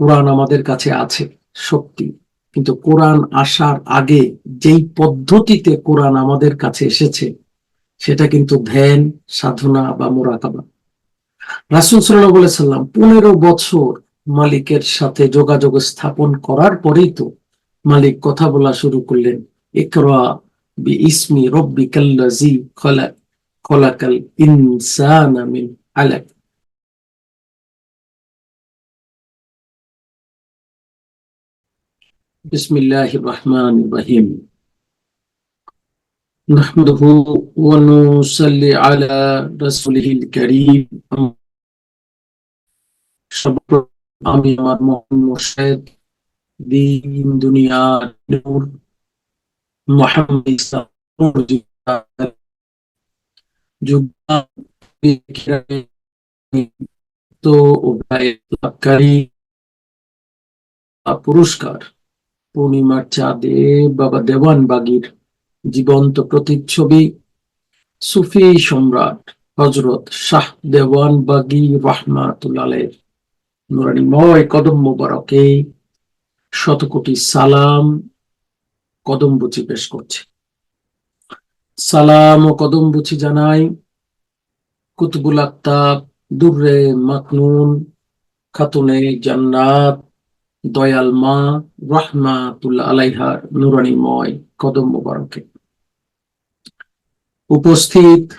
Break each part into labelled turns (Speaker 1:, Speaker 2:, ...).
Speaker 1: কোরআন আমাদের কাছে আছে, সত্যি। কিন্তু কোরআন আসার আগে যেই পদ্ধতিতে কোরআন আমাদের কাছে এসেছে, সেটা কিন্তু ধ্যান, সাধনা বা মোরাকাবা। রাসুল সাল্লাহ বলেছিলাম পনেরো বছর মালিকের সাথে যোগাযোগ স্থাপন করার পরেই তো মালিক কথা বলা শুরু করলেন বি ইসমি রব্বি কাল্লাজি খলাক খলাকাল ইনসান আলাক। بسم الله الرحمن الرحيم نحمده ونصلي على رسوله الكريم আমি আমার মহান মোর্শেদ দিন দুনিয়া নূর মোহাম্মদ ইসলাম তো লাভকারী পুরস্কার পূর্ণিমার চাঁদে বাবা দেওয়ান বাগির জীবন্ত প্রতিচ্ছবি, সুফি সম্রাট হজরত শাহ দেওয়ান বাগি রহমাতুল্লালের নুরানিময় কদম মোবারকে শত কোটি সালাম কদম বুচি পেশ করছে। সালাম ও কদম বুচি জানাই কুতুবুল আক্তাব দুর্রে মাকনুন, খাতুনে জান্নাত দয়াল মা রহমাতুল্লাহ আলাইহার নুরানিময় কদম মোবারকে। উপস্থিত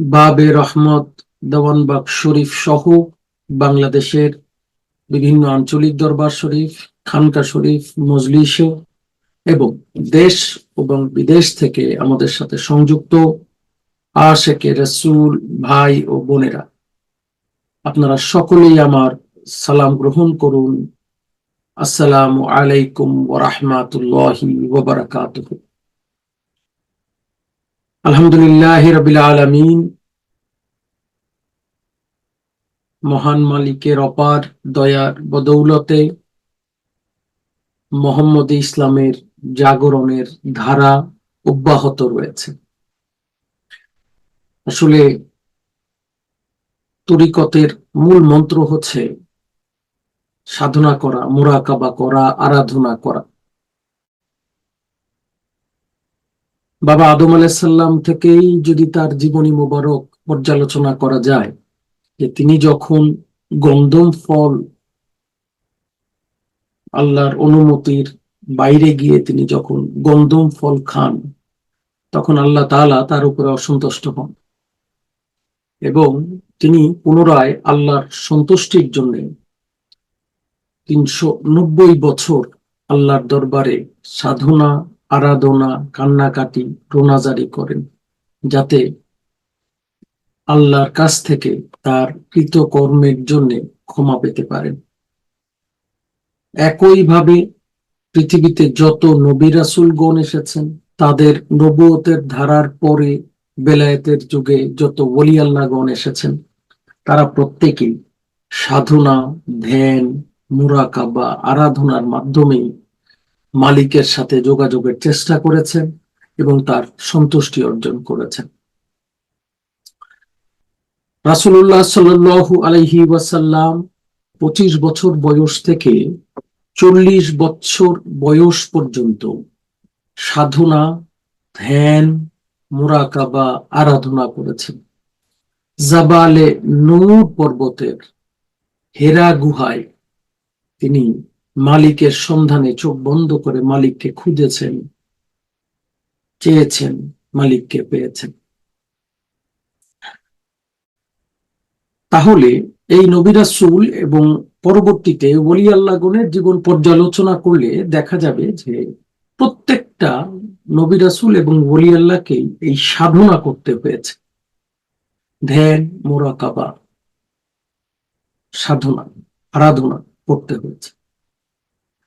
Speaker 1: বাবে রহমত, দেওয়ানবাগ শরীফ সহ বাংলাদেশের বিভিন্ন আঞ্চলিক দরবার শরীফ, খানকা শরীফ, মজলিস এবং দেশ এবং বিদেশ থেকে আমাদের সাথে সংযুক্ত আশেকে রসুল, ভাই ও বোনেরা। আপনারা সকলেই আমার সালাম গ্রহণ করুন। আসসালামু আলাইকুম ওরহমাতুল্লাহি ওবরাকাতুহ আলহামদুলিল্লাহ রবিল আলমিন। মহান মালিকের অপার দয়ার বদৌলতে মোহাম্মদ ইসলামের জাগরণের ধারা অব্যাহত রয়েছে। আসলে তরিকতের মূল মন্ত্র হচ্ছে সাধনা করা, মোরাকাবা করা, আরাধনা করা। বাবা আদম আলাইসাল্লাম থেকেই যদি তার জীবনী মোবারক পর্যালোচনা করা যায়, যে তিনি যখন গন্ধম ফল আল্লাহর অনুমতির বাইরে গিয়ে তিনি যখন গন্ধম ফল খান, তখন আল্লাহ তালা তার উপরে অসন্তুষ্ট হন এবং তিনি পুনরায় আল্লাহর সন্তুষ্টির জন্য তিনশো নব্বই বছর আল্লাহর দরবারে সাধনা, আরাধনা, কান্নাকাটি, রোনাজারি করেন, যাতে আল্লাহর কাছ থেকে তার কৃতকর্মের জন্য ক্ষমা পেতে পারেন। একইভাবে পৃথিবীতে যত নবিরাসুলগণ এসেছেন, তাদের নবুয়তের ধারার পরে বেলায়েতের যুগে যত ওলি আল্লাহগণ এসেছেন, তারা প্রত্যেকেই সাধনা, ধ্যান মুরাকাবা আরাধনার মাধ্যমে মালিকের সাথে যোগাযোগের চেষ্টা করেছেন এবং তার সন্তুষ্টি অর্জন করেছেন। রাসুল্লাহ সাল্লু আলহি ওয়াসাল্লাম পঁচিশ বছর বয়স থেকে চল্লিশ বছর বয়স পর্যন্ত সাধনা, ধ্যান, মুরাকাবা, আরাধনা করেছেন। জাবালে নূর পর্বতের হেরা গুহায় তিনি মালিকের সন্ধানে চোখ বন্ধ করে মালিককে খুঁজেছেন, চেয়েছেন, মালিককে পেয়েছেন। তাহলে এই নবিরাসুল এবং পরবর্তীতে ওলি আল্লাহগণের জীবন পর্যালোচনা করলে দেখা যাবে যে প্রত্যেকটা নবিরাসুল এবং ওলি এই সাধনা করতে হয়েছে। ধ্যান, মোরাকাবা, সাধনা, আরাধনা। করতে হয়েছে।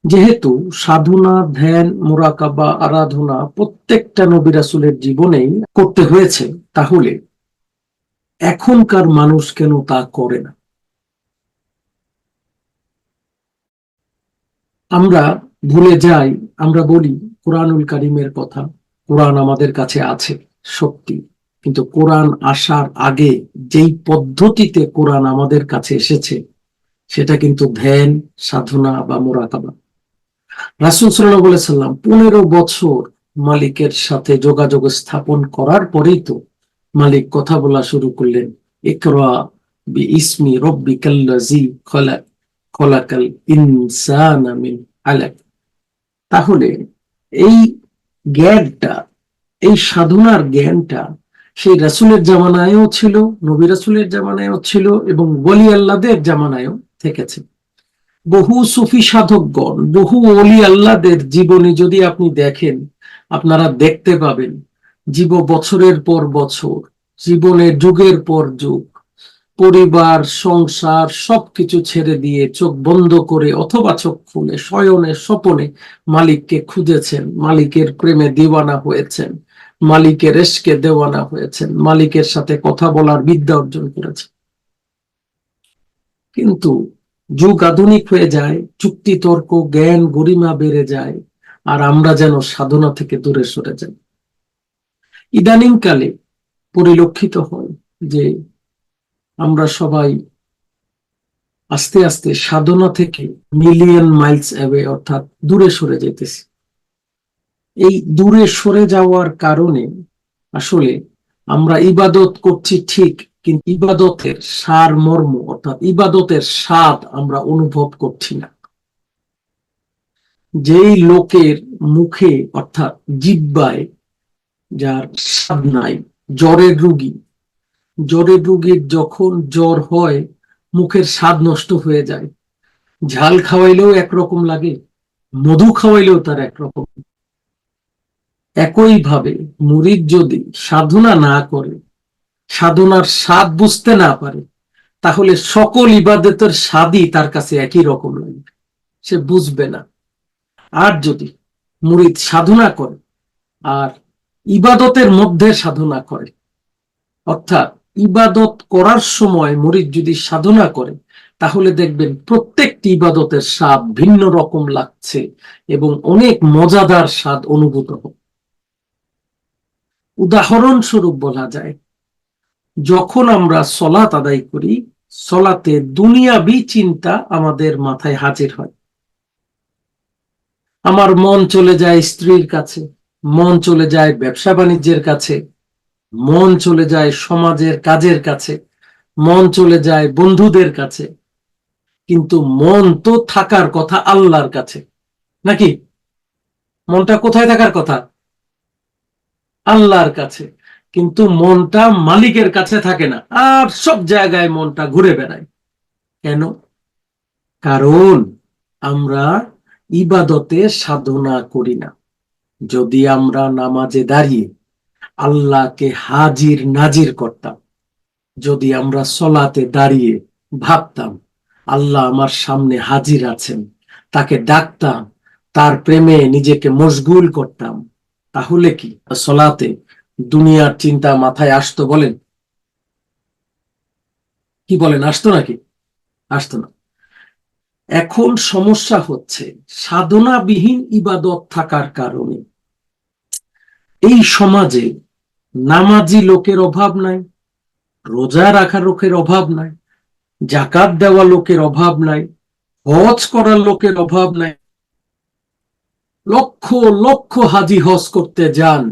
Speaker 1: যেহেতু সাধনা, ধ্যান, মোরাকাবা, আরাধনা প্রত্যেকটা নবিরাসুলের জীবনেই করতে হয়েছে, তাহলে এখনকার মানুষ কেন তা করে না? আমরা ভুলে যাই, আমরা বলি, কোরআনুল কারিমের কথা, কোরআন আমাদের কাছে আছে, সত্যি। কিন্তু কোরআন আসার আগে যেই পদ্ধতিতে কোরআন আমাদের কাছে এসেছে সেটা কিন্তু ধ্যান, সাধনা বা মোরাকাবা। রাসুল সাল্লাহ বলেছিলাম পনেরো বছর মালিকের সাথে যোগাযোগ স্থাপন করার পরেই তো মালিক কথা বলা শুরু করলেন একরা বি ইসমি রব্বি কাল্লাজি খলাক খলাকাল ইনসান মিন আলাক। তাহলে এই জ্ঞানটা, এই সাধনার জ্ঞানটা সেই রাসুলের জামানায়ও ছিল, নবী রাসুলের জামানায়ও ছিল এবং বলি আল্লাদের জামানায়ও থেকেছে। বহু সুফি সাধকগণ, বহু অলি আল্লাদের জীবনী যদি আপনি দেখেন, আপনারা দেখতে পাবেন, জীব বছরের পর বছর, জীবনের যুগের পর যুগ, পরিবার, সংসার, সবকিছু ছেড়ে দিয়ে চোখ বন্ধ করে অথবা চোখ খুলে, শয়নে, স্বপনে মালিককে খুঁজেছেন, মালিকের প্রেমে দিওয়ানা হয়েছেন, মালিকের এসকে দেওয়ানা হয়েছেন, মালিকের সাথে কথা বলার বিদ্যা অর্জন করেছেন। কিন্তু যুগ আধুনিক হয়ে যায় যুক্তি তর্ক, জ্ঞান, গরিমা বেড়ে যায়, আর আমরা যেন সাধনা থেকে দূরে সরে যাই। ইদানিং কালে পরিলক্ষিত হয় যে আমরা সবাই আস্তে আস্তে সাধনা থেকে মিলিয়ন মাইলস অ্যাওয়ে অর্থাৎ দূরে সরে যেতেছি এই দূরে সরে যাওয়ার কারণে আসলে আমরা ইবাদত করছি ঠিক কিন্তু ইবাদতের সার মর্ম, অর্থাৎ ইবাদতের স্বাদ আমরা অনুভব করছি না। যেই লোকের মুখে, অর্থাৎ জিব্বায়, যার স্বাদ নাই, জ্বরের রুগী, জ্বরের রুগীর যখন জ্বর হয়, মুখের স্বাদ নষ্ট হয়ে যায়। ঝাল খাওয়াইলেও একরকম লাগে, মধু খাওয়াইলেও তার একরকম। একইভাবে মুরিদ যদি সাধনা না করে সাধনার স্বাদ বুঝতে না পারে, তাহলে সকল ইবাদতের স্বাদই তার কাছে একই রকম লাগবে। সে বুঝবে না। আর যদি মুরিদ সাধনা করে, আর ইবাদতের মধ্যে সাধনা করে, অর্থাৎ ইবাদত করার সময় মুরিদ যদি সাধনা করে, তাহলে দেখবেন প্রত্যেকটি ইবাদতের স্বাদ ভিন্ন রকম লাগছে এবং অনেক মজাদার স্বাদ অনুভূত উদাহরণস্বরূপ বলা যায় যখন আমরা সলাত আদায় করি, সলাতে দুনিয়াবি চিন্তা আমাদের মাথায় হাজির হয়। আমার মন চলে যায় স্ত্রীর কাছে, মন চলে যায় ব্যবসা বাণিজ্যের কাছে, মন চলে যায় সমাজের কাজের কাছে, মন চলে যায় বন্ধুদের কাছে। কিন্তু মন তো থাকার কথা আল্লাহর কাছে। নাকি? মনটা কোথায় থাকার কথা? আল্লাহর কাছে। কিন্তু মনটা মালিকের কাছে থাকে না, আর সব জায়গায় মনটা ঘুরে বেড়ায়। কেন? কারণ আমরা ইবাদতে সাধনা করি না। যদি আমরা নামাজে দাঁড়িয়ে আল্লাহকে হাজির নাজির করতাম, যদি আমরা সলাতে দাঁড়িয়ে ভাবতাম, আল্লাহ আমার সামনে হাজির আছেন, তাকে ডাকতাম, তার প্রেমে নিজেকে মশগুল করতাম, তাহলে কি? সলাতে দুনিয়ার চিন্তা মাথায় আসতো বলেন? কি বলেন, আসতো নাকি? আসতো না। এখন সমস্যা হচ্ছে, সাধনাবিহীন ইবাদত থাকার কারণে এই সমাজে নামাজি লোকের অভাব নাই, রোজা রাখার লোকের অভাব নাই জাকাত দেওয়া লোকের অভাব নাই, হজ করার লোকের অভাব নাই। লক্ষ লক্ষ হাজি হজ করতে যান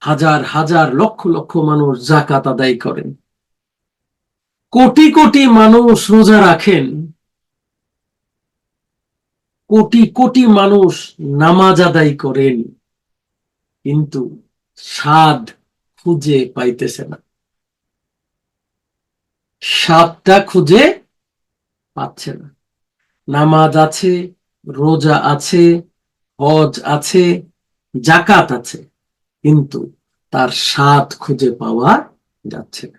Speaker 1: হাজার হাজার, লক্ষ লক্ষ মানুষ জাকাত আদায় করেন। কোটি কোটি মানুষ রোজা রাখেন। কোটি কোটি মানুষ নামাজ আদায় করেন। কিন্তু স্বাদ খুঁজে পাইতেছে না। স্বাদটা খুঁজে পাচ্ছে না। নামাজ আছে, রোজা আছে, হজ আছে জাকাত আছে। কিন্তু তার স্বাদ খুঁজে পাওয়া যাচ্ছে না।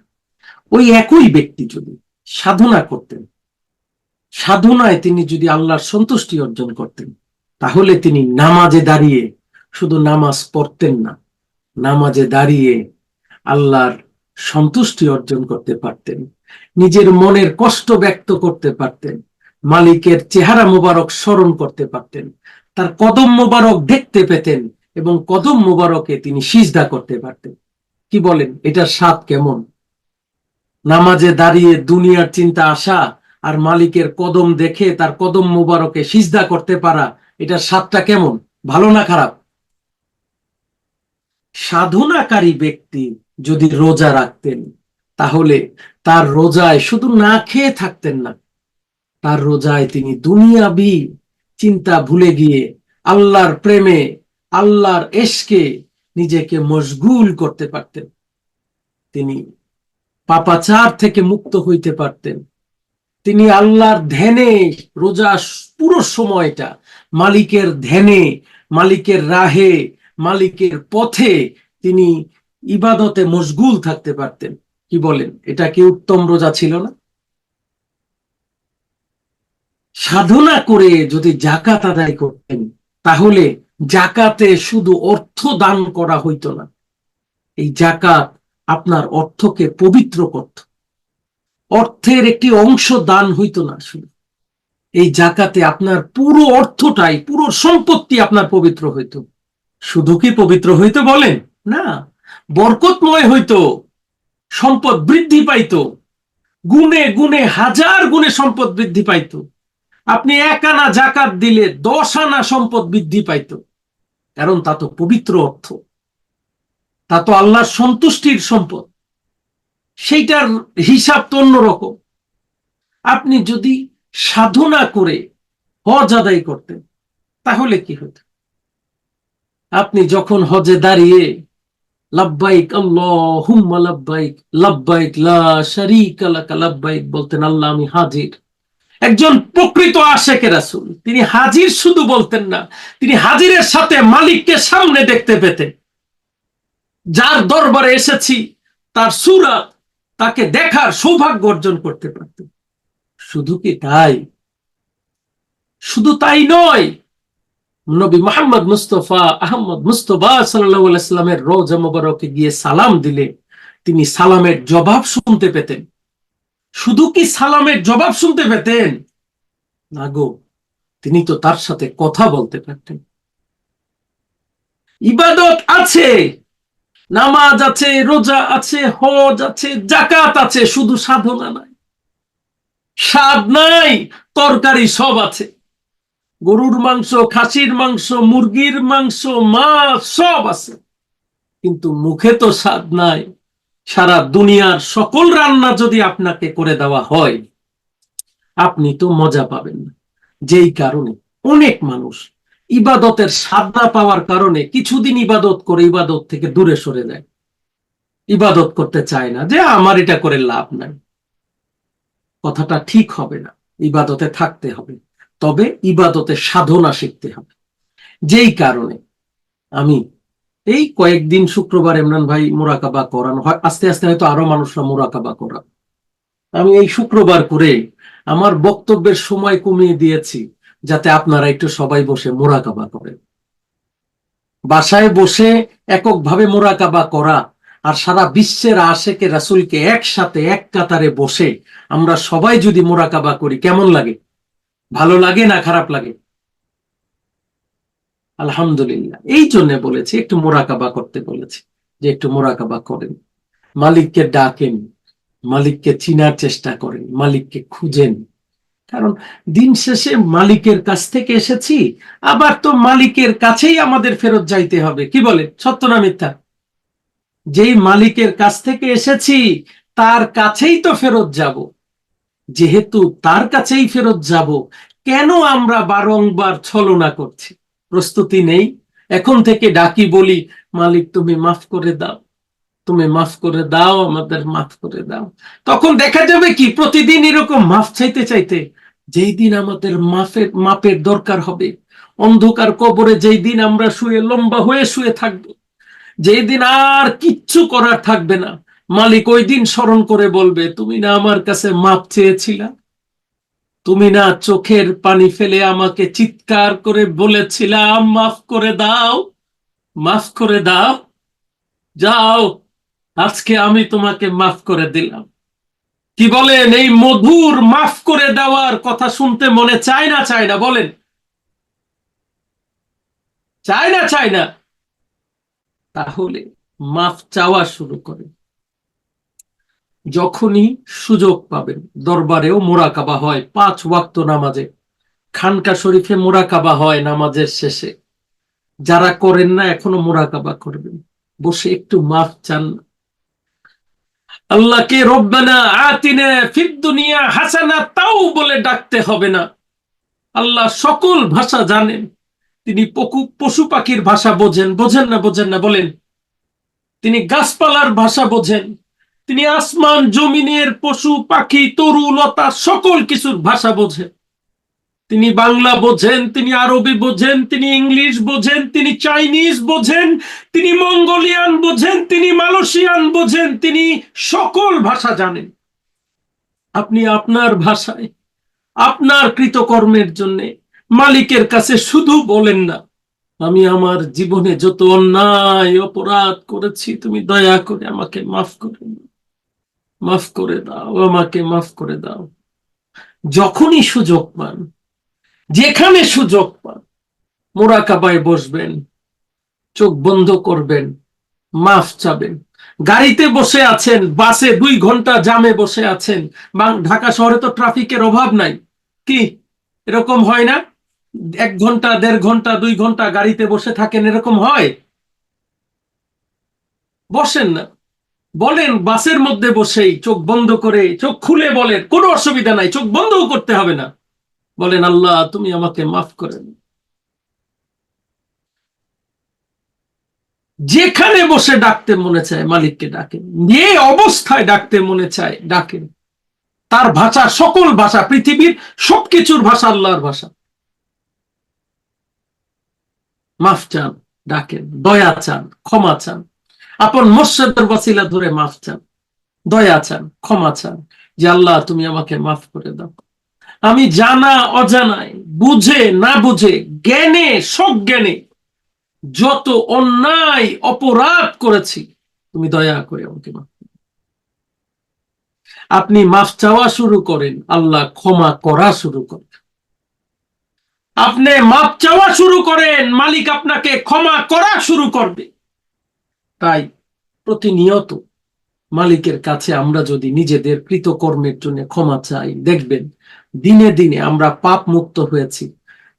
Speaker 1: ওই একই ব্যক্তি যদি সাধনা করতেন, সাধনায় তিনি যদি আল্লাহর সন্তুষ্টি অর্জন করতেন, তাহলে তিনি নামাজে দাঁড়িয়ে শুধু নামাজ পড়তেন না, নামাজে দাঁড়িয়ে আল্লাহর সন্তুষ্টি অর্জন করতে পারতেন, নিজের মনের কষ্ট ব্যক্ত করতে পারতেন, মালিকের চেহারা মোবারক স্মরণ করতে পারতেন, তার কদম মোবারক দেখতে পেতেন এবং কদম মোবারকে তিনি সিজদা করতে পারতেন। কি বলেন? এটার স্বাদ কেমন? নামাজে দাঁড়িয়ে দুনিয়ার চিন্তা আসা আর মালিকের কদম দেখে তার কদম মোবারকে সিজদা করতে পারা, এটার স্বাদটা কেমন? ভালো না খারাপ? সাধনাকারী ব্যক্তি যদি রোজা রাখতেন, তাহলে তার রোজায় শুধু না খেয়ে থাকতেন না, তার রোজায় তিনি দুনিয়াবি চিন্তা ভুলে গিয়ে আল্লাহর প্রেমে আল্লাহর এশকে নিজেকে মশগুল করতে পারতেন। তিনি পাপাচার থেকে মুক্ত হইতে পারতেন। তিনি আল্লাহর ধ্যানে রোজা পুরো সময়টা মালিকের ধ্যানে, মালিকের রাহে, মালিকের পথে তিনি ইবাদতে মশগুল থাকতে পারতেন। কি বলেন? এটা কি উত্তম রোজা ছিল না? সাধনা করে যদি জাকাত আদায় করতেন, তাহলে জাকাতে শুধু অর্থ দান করা হইত না। এই জাকাত আপনার অর্থকে পবিত্র করত। অর্থের একটি অংশ দান হইতো না শুধু। এই জাকাতে আপনার পুরো অর্থটাই, পুরো সম্পত্তি আপনার পবিত্র হইতো। শুধু কি পবিত্র হইতো বলেন? না। বরকতময় হইতো। সম্পদ বৃদ্ধি পাইতো। গুণে গুণে হাজার গুণে সম্পদ বৃদ্ধি পাইতো। আপনি এক আনা জাকাত দিলে দশ আনা সম্পদ বৃদ্ধি পাইতো। কারণ তা তো পবিত্র অর্থ। তা তো আল্লাহর সন্তুষ্টির সম্পদ। সেইটার হিসাব তো অন্যরকম আপনি যদি সাধনা করে হজ আদায় করতেন, তাহলে কি হতো? আপনি যখন হজে দাঁড়িয়ে লাব্বাইক, আল্লাহুম্মা লাব্বাইক লাব্বাইক লা শারীকা লাকা, লাব্বাইক বলতেন, আল্লাহ আমি হাজির। একজন প্রকৃত আশেকে রাসূল। তিনি হাজির শুধু বলতেন না, তিনি হাজিরের সাথে মালিককে সামনে দেখতে পেতেন। যার দরবারে এসেছি, তার সুরাত তাকে দেখার সৌভাগ্য অর্জন করতে পারতেন। শুধু কি তাই? শুধু তাই নয়, নবী মোহাম্মদ মুস্তফা আহমদ মুস্তফা সাল্লামের রোজা মোবারকে গিয়ে সালাম দিলে তিনি সালামের জবাব শুনতে পেতেন। শুধু কি সালামের জবাব শুনতে পেতেন? না গো, তিনি তো তার সাথে কথা বলতে পারতেন। ইবাদত আছে, নামাজ আছে, রোজা আছে, হজ আছে জাকাত আছে, শুধু সাধনা নাই। স্বাদ নাই, তরকারি সব আছে। গরুর মাংস, খাসির মাংস, মুরগির মাংস, মাছ সব আছে। কিন্তু মুখে তো স্বাদ নাই। সারা দুনিয়ার সকল রান্না যদি আপনাকে করে দেওয়া হয়, আপনি তো মজা পাবেন না। যেই কারণে অনেক মানুষ ইবাদতের স্বাদ না পাওয়ার কারণে কিছুদিন ইবাদত করে ইবাদত থেকে দূরে সরে যায়। ইবাদত করতে চায় না যে, আমার এটা করে লাভ নাই। কথাটা ঠিক হবে না। ইবাদতে থাকতে হবে। তবে ইবাদতে সাধনা শিখতে হবে। যেই কারণে আমি এই কয়েকদিন শুক্রবার ইমরান ভাই মোরাকাবা করানো। হয়, আস্তে আস্তে হয়তো আরও মানুষরা মোরাকাবা করা আমি এই শুক্রবার করে আমার বক্তব্যের সময় কমিয়ে দিয়েছি, যাতে আপনারা একটু সবাই বসে মোরাকাবা করেন। বাসায় বসে এককভাবে মোরাকাবা করা আর সারা বিশ্বের আশেকে রাসুলকে একসাথে এক কাতারে বসে আমরা সবাই যদি মোরাকাবা করি, কেমন লাগে? ভালো লাগে না খারাপ লাগে? আলহামদুলিল্লাহ। এই জন্য বলেছি, একটু মোরাকাবা করতে বলেছি যে একটু মোরাকাবা করেন। মালিককে ডাকেন, মালিককে চিনার চেষ্টা করেন, মালিককে খুঁজেন। কারণ দিন শেষে মালিকের কাছ থেকে এসেছি, আবার তো মালিকের কাছেই আমাদের ফেরত যাইতে হবে। কি বলে? সত্য না মিথ্যা? যেই মালিকের কাছ থেকে এসেছি, তার কাছেই তো ফেরত যাব। যেহেতু তার কাছেই ফেরত যাব, কেন আমরা বারংবার ছলনা করছি? প্রস্তুতি নেই। এখন থেকে ডাকি, বলি, মালিক, তুমি মাফ করে দাও। তুমি মাফ করে দাও, আমাদের মাফ করে দাও। তখন দেখা যাবে কি, প্রতিদিন এরকম মাফ চাইতে চাইতে যেই দিন আমাদের মাফের, মাপের দরকার হবে। অন্ধকার কবরে যেই দিন আমরা শুয়ে, লম্বা হয়ে শুয়ে থাকব, যেই দিন আর কিচ্ছু করার থাকবে না। মালিক ওই দিন স্মরণ করে বলবে, তুমি না আমার কাছে মাপ চেয়েছিলা তুমি না চোখের পানি ফেলে আমাকে চিৎকার করে বলেছিলাম মাফ করে দাও, মাফ করে দাও। যাও, আজকে আমি তোমাকে মাফ করে দিলাম। কি বলেন, এই মধুর মাফ করে দেওয়ার কথা শুনতে মনে চায় না চায় না, বলেন। চায় না চায় না। তাহলে মাফ চাওয়া শুরু করে যখনই সুযোগ পাবেন, দরবারেও মোরাকাবা হয়, পাঁচ ওয়াক্ত নামাজে। খানকা শরীফে মোরাকাবা হয় নামাজের শেষে। যারা করেন না, এখনও মোরাকাবা করবেন। বসে একটু মাফ চান। আল্লাহকে রব্বানা আতিনা ফিদ দুনিয়া হাসানা, তাও বলে ডাকতে হবে না। আল্লাহ সকল ভাষা জানেন। তিনি পশু পাখির ভাষা বোঝেন। বোঝেন না বোঝেন না, বলেন। তিনি গাছপালার ভাষা বোঝেন। তিনি আসমান, জমিনের, পশু, পাখি, তরু, লতা, সকল কিছুর ভাষা বোঝেন। তিনি বাংলা বোঝেন, তিনি আরবি বোঝেন, তিনি ইংলিশ বোঝেন, তিনি চাইনিজ বোঝেন, তিনি মঙ্গোলিয়ান বোঝেন, তিনি মালয়েশিয়ান বোঝেন, তিনি সকল ভাষা জানেন। আপনি আপনার ভাষায়, আপনার কৃতকর্মের জন্য মালিকের কাছে শুধু বলেন না, আমি আমার জীবনে যত অন্যায়, অপরাধ করেছি, তুমি দয়া করে আমাকে মাফ করে মাফ করে দাও, আমাকে মাফ করে দাও। যখনই সুযোগ পান, যেখানে সুযোগ পান, মোরাকাবায় বসবেন, চোখ বন্ধ করবেন, মাফ চাবেন। গাড়িতে বসে আছেন, বাসে দুই ঘণ্টা জামে বসে আছেন। ঢাকা শহরে তো ট্রাফিকের অভাব নাই। কি? এরকম হয় না? এক ঘণ্টা, দেড় ঘণ্টা, দুই ঘণ্টা গাড়িতে বসে থাকেন, এরকম হয়? বসেন না। বলেন বাসের মধ্যে বসেই চোখ বন্ধ করে, চোখ খুলে বলেন, কোনো অসুবিধা নাই, চোখ বন্ধও করতে হবে না। বলেন, আল্লাহ, তুমি আমাকে মাফ করেন যেখানে বসে ডাকতে মনে চায়, মালিককে ডাকেন। যে অবস্থায় ডাকতে মনে চায়, ডাকেন। তার ভাষা, সকল ভাষা, পৃথিবীর সবকিছুর ভাষা আল্লাহর ভাষা। মাফ চান, ডাকেন, দয়া চান, ক্ষমা চান। আপন মসজিদের বাসিলা ধরে মাফ চান, দয়া চান, ক্ষমা চান। যে আল্লাহ, তুমি আমাকে মাফ করে দাও। আমি জানা, অজানায়, বুঝে, না বুঝে, জ্ঞানে, সজ্ঞানে যত অন্যায়, অপরাধ করেছি, তুমি দয়া করে আমাকে মাফ আপনি মাফ চাওয়া শুরু করেন, আল্লাহ ক্ষমা করা শুরু করেন। আপনি মাপ চাওয়া শুরু করেন, মালিক আপনাকে ক্ষমা করা শুরু করবে। তাই প্রতিনিয়ত মালিকের কাছে আমরা যদি নিজেদের কৃতকর্মের জন্য ক্ষমা চাই, দেখবেন দিনে দিনে আমরা পাপ মুক্ত হয়েছি।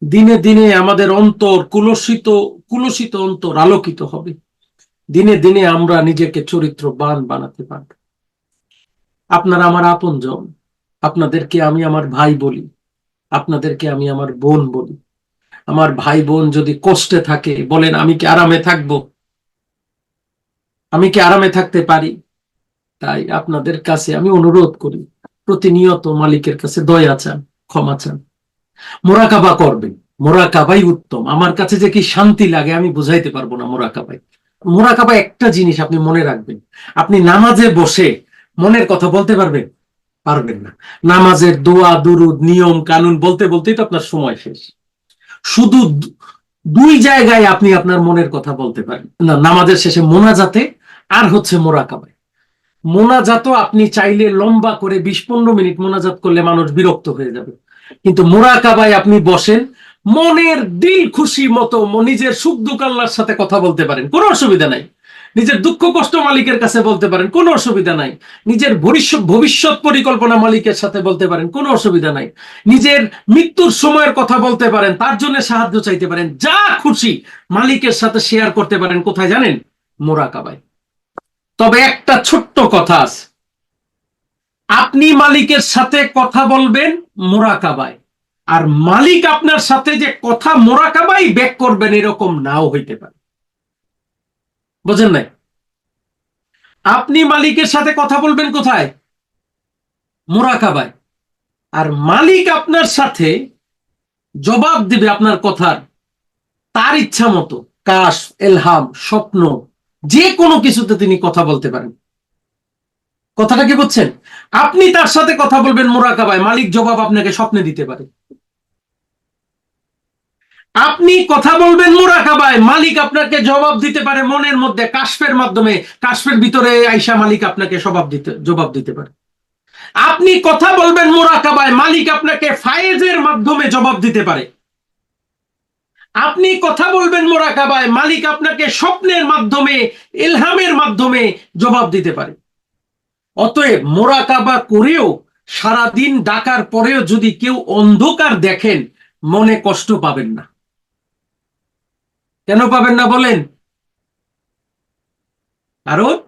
Speaker 1: দিনে দিনে আমাদের অন্তর কুলসিত কুলসিত অন্তর আলোকিত হবে। দিনে দিনে আমরা নিজেকে চরিত্রবান বানাতে পারব। আপনারা আমার আপনজন, আপনাদেরকে আমি আমার ভাই বলি, আপনাদেরকে আমি আমার বোন বলি। আমার ভাই বোন যদি কষ্টে থাকে, বলেন, আমি কি আরামে থাকব? আমি কি আরামে থাকতে পারি? তাই আপনাদের কাছে আমি অনুরোধ করি, প্রতিনিয়ত মালিকের কাছে দয়া চান, ক্ষমা চান। মোরাকাবা করবেন, মোরাকাবাই উত্তম। আমার কাছে যে কি শান্তি লাগে আমি বুঝাইতে পারব না মোরাকাবাই মোরাকাবা একটা জিনিস আপনি মনে রাখবেন, আপনি নামাজে বসে মনের কথা বলতে পারবেন? পারবেন না। নামাজের দোয়া, দুরুদ, নিয়ম, কানুন বলতে বলতেই তো আপনার সময় শেষ। শুধু দুই জায়গায় আপনি আপনার মনের কথা বলতে পারেন। না, নামাজের শেষে মোনাজাতে আর হচ্ছে মোরাকাবায়। মোনাজাত আপনি চাইলে লম্বা করে বিশ পনেরো মিনিট মোনাজাত করলে মানুষ বিরক্ত হয়ে যাবে। কিন্তু মোরাকাবায় আপনি বসেন, মনের দিল খুশি মতো নিজের সুখ দুঃখ আল্লাহর সাথে কথা বলতে পারেন, কোনো অসুবিধা নাই। নিজের দুঃখ কষ্ট মালিকের কাছে বলতে পারেন, কোনো অসুবিধা নাই। নিজের ভবিষ্যৎ পরিকল্পনা মালিকের সাথে বলতে পারেন, কোনো অসুবিধা নাই। নিজের মৃত্যুর সময়ের কথা বলতে পারেন, তার জন্য সাহায্য চাইতে পারেন, যা খুশি মালিকের সাথে শেয়ার করতে পারেন। কোথায় জানেন? মোরাকাবায়। তবে একটা ছোট্ট কথা আছে। আপনি মালিকের সাথে কথা বলবেন মোরাকাবায়। আর মালিক আপনার সাথে যে কথা মোরাকাবাই ব্যাক করবেন এরকম নাও হইতে পারে। বোঝেন নাই? আপনি মালিকের সাথে কথা বলবেন কোথায়? মোরাকাবায়। আর মালিক আপনার সাথে জবাব দিবে আপনার কথার, তার ইচ্ছা মতো। কাশ, এলহাম, স্বপ্ন যে কোনো কিছুতে তিনি কথা বলতে পারেন। কথাটা কি বলছেন আপনি তার সাথে কথা বলবেন মোরাকাবায়, মালিক জবাব আপনাকে স্বপ্নে দিতে পারে। আপনি কথা বলবেন মোরাকাবায়, মালিক আপনাকে জবাব দিতে পারে মনের মধ্যে, কাশফের মাধ্যমে, কাশফের ভিতরে আইসা মালিক আপনাকে জবাব দিতে জবাব দিতে পারে। আপনি কথা বলবেন মোরাকাবায়, মালিক আপনাকে ফায়েজের মাধ্যমে জবাব দিতে পারে। আপনি কথা বলবেন মোরাকাবায়, মালিক আপনাকে স্বপ্নের মাধ্যমে, ইলহামের মাধ্যমে জবাব দিতে পারে। অতএব মোরাকাবা করেও, সারাদিন ডাকার পরেও যদি কেউ অন্ধকার দেখেন, মনে কষ্ট পাবেন না। কেন পাবেন না বলেন? কারণ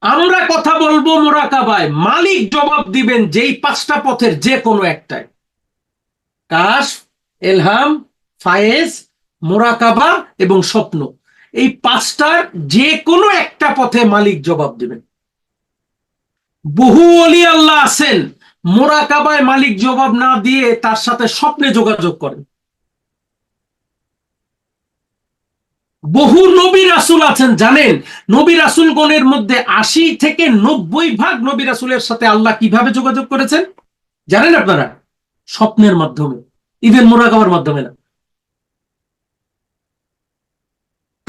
Speaker 1: আমরা কথা বলব মোরাকাবায়, মালিক জবাব দিবেন যেই পাঁচটা পথের যে কোনো একটায় কাশ এলহাম ফায়েজ, মোরাকাবা এবং স্বপ্ন। এই পাঁচটার যে কোনো একটা পথে মালিক জবাব দেবেন। বহু অলি আল্লাহ আছেন, মোরাকাবায় মালিক জবাব না দিয়ে তার সাথে স্বপ্নে যোগাযোগ করেন। বহু নবী রাসুল আছেন, জানেন? নবী রাসুল গণের মধ্যে আশি থেকে নব্বই ভাগ নবী রাসুলের সাথে আল্লাহ কীভাবে যোগাযোগ করেছেন? জানেন আপনারা? স্বপ্নের মাধ্যমে ইভেন মোরাকাবার মাধ্যমে না।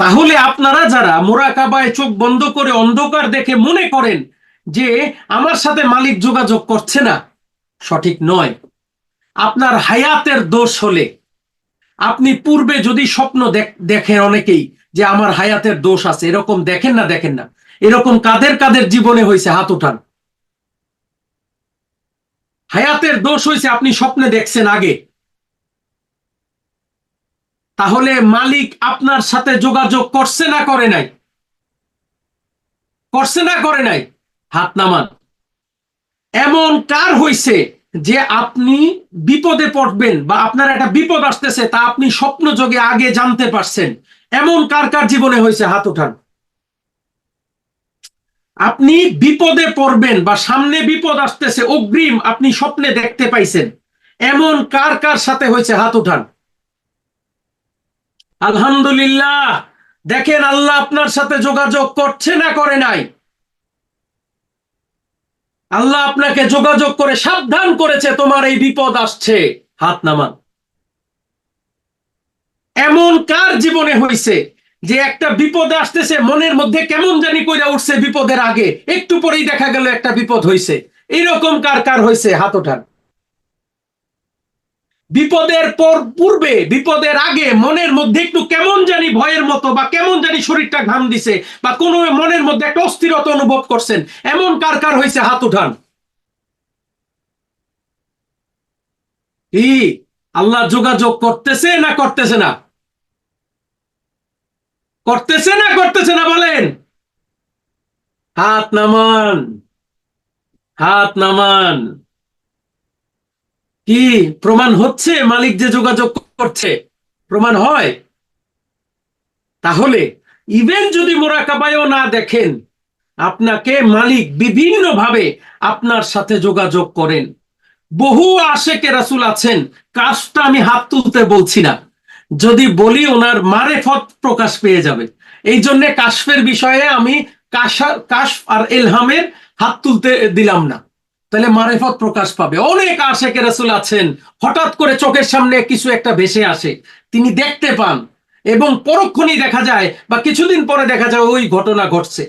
Speaker 1: তাহলে আপনারা যারা মোরাকাবায় চোখ বন্ধ করে অন্ধকার দেখে মনে করেন যে আমার সাথে মালিক যোগাযোগ করছে না, সঠিক নয়। আপনার হায়াতের দোষ হলে, আপনি পূর্বে যদি স্বপ্ন দেখেন অনেকেই যে আমার হায়াতের দোষ আছে, এরকম দেখেন না দেখেন না। এরকম কাদের কাদের জীবনে হয়েছে, হাত উঠান। হায়াতের দোষ হয়েছে, আপনি স্বপ্নে দেখছেন আগে। তাহলে মালিক আপনার সাথে যোগাযোগ করছে না করে নাই? করছে না করে নাই? হাত নামান। এমন কার হইছে যে আপনি বিপদে পড়বেন বা আপনার একটা বিপদ আসতেছে তা আপনি স্বপ্ন যোগে আগে জানতে পারছেন। এমন কার কার জীবনে হয়েছে হাত উঠান। আপনি বিপদে পড়বেন বা সামনে বিপদ আসতেছে, অগ্রিম আপনি স্বপ্নে দেখতে পাইছেন। এমন কার কার সাথে হয়েছে হাত উঠান। আলহামদুলিল্লাহ। দেখেন আল্লাহ আপনার সাথে যোগাযোগ করছে না করে নাই। আল্লাহ আপনাকে যোগাযোগ করে সাবধান করেছে, তোমার এই বিপদ আসছে। হাত নামান। এমন কার জীবনে হয়েছে যে একটা বিপদ আসতেছে, মনের মধ্যে কেমন জানি কইরা উঠছে বিপদের আগে। একটু পরেই দেখা গেল একটা বিপদ হয়েছে এইরকম কার কার হয়েছে হাত ওঠান। বিপদের পর পূর্বে, বিপদের আগে মনের মধ্যে একটু কেমন জানি ভয়ের মতো বা কেমন জানি শরীরটা ঘাম দিছে বা কোনো মনের মধ্যে একটা অস্থিরতা অনুভব করছেন, এমন কার কার হয়েছে হাত উঠান? আল্লাহ যোগাযোগ করতেছে না করতেছে না? করতেছে না করতেছে না বলেন? হাত নামান হাত নামান। কি প্রমাণ হচ্ছে? মালিক যে যোগাযোগ করছে, প্রমাণ হয়? তাহলে ইভেন যদি মোরাকাবায়ও না দেখেন, আপনাকে মালিক বিভিন্ন ভাবে আপনার সাথে যোগাযোগ করেন। বহু আশেকে রাসুল আছেন, কাজটা আমি হাত তুলতে বলছি না। যদি বলি ওনার মারেফত প্রকাশ পেয়ে যাবে। এই জন্য কাশফের বিষয়ে আমি কাশ আর এলহামের হাত তুলতে দিলাম না। তাহলে মারেফত প্রকাশ পাবে। অনেক আশেকে রাসুল আছেন, হঠাৎ করে চোখের সামনে কিছু একটা ভেসে আসে। তিনি দেখতে পান এবং পরক্ষণই দেখা যায় বা কিছুদিন পরে দেখা যায় ওই ঘটনা ঘটছে।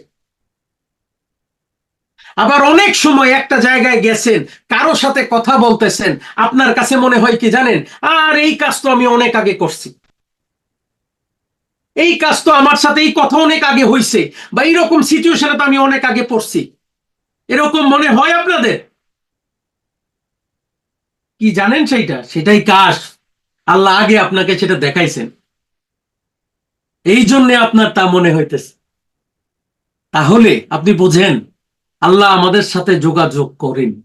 Speaker 1: আবার অনেক সময় একটা জায়গায় গেছেন কারও সাথে কথা বলতেছেন, আপনার কাছে মনে হয় কি জানেন? আর এই কাজ তো আমি অনেক আগে করছি। এই কাজ তো আমার সাথে, এই কথা অনেক আগে হয়েছে বা এইরকম সিচুয়েশনে তো আমি অনেক আগে পড়ছি। এরকম মনে হয় আপনাদের? কি জানেন সেইটা? সেটাই কাশ। আল্লাহ আগে আপনাকে সেটা দেখাইছেন। এই জন্য আপনার তা মনে হইতেছে। তাহলে আপনি বোঝেন, আল্লাহ আমাদের সাথে যোগাযোগ করেন।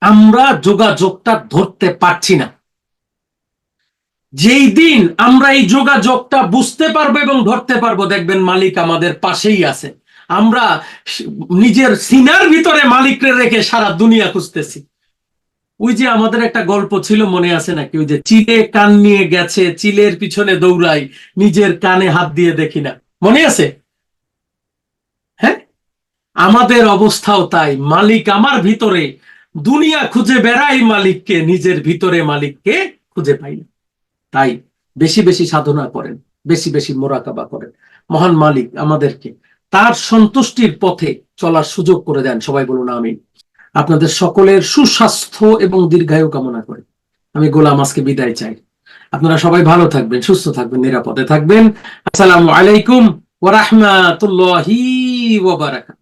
Speaker 1: আমরা যোগাযোগটা ধরতে পারছি না। যেই দিন আমরা এই যোগাযোগটা বুঝতে পারব এবং ধরতে পারব, দেখবেন মালিক আমাদের পাশেই আছে। আমরা নিজের সিনার ভিতরে মালিকরে রেখে সারা দুনিয়া খুঁজতেছি। ওই যে আমাদের একটা গল্প ছিল মনে আছে নাকি? ওই যে চিলে কান নিয়ে গেছে, চিলের পিছনে দৌড়াই, নিজের কানে হাত দিয়ে দেখি না। মনে আছে? হ্যাঁ? আমাদের অবস্থাও তাই। মালিক আমার ভিতরে। দুনিয়া খুঁজে বেড়াই মালিককে, নিজের ভিতরে মালিককে খুঁজে পাই না। তাই বেশি বেশি সাধনা করেন, বেশি বেশি মোরাকাবা করেন। মহান মালিক আমাদেরকে তার সন্তুষ্টির পথে চলার সুযোগ করে দেন। সবাই বলুন আমি আপনাদের সকলের সুস্বাস্থ্য এবং দীর্ঘায়ু কামনা করে। আমি গোলাম, আজকে বিদায় চাই। আপনারা সবাই ভালো থাকবেন, সুস্থ থাকবেন, নিরাপদে থাকবেন। আসসালামু আলাইকুম ওয়া বারাকাতুহু।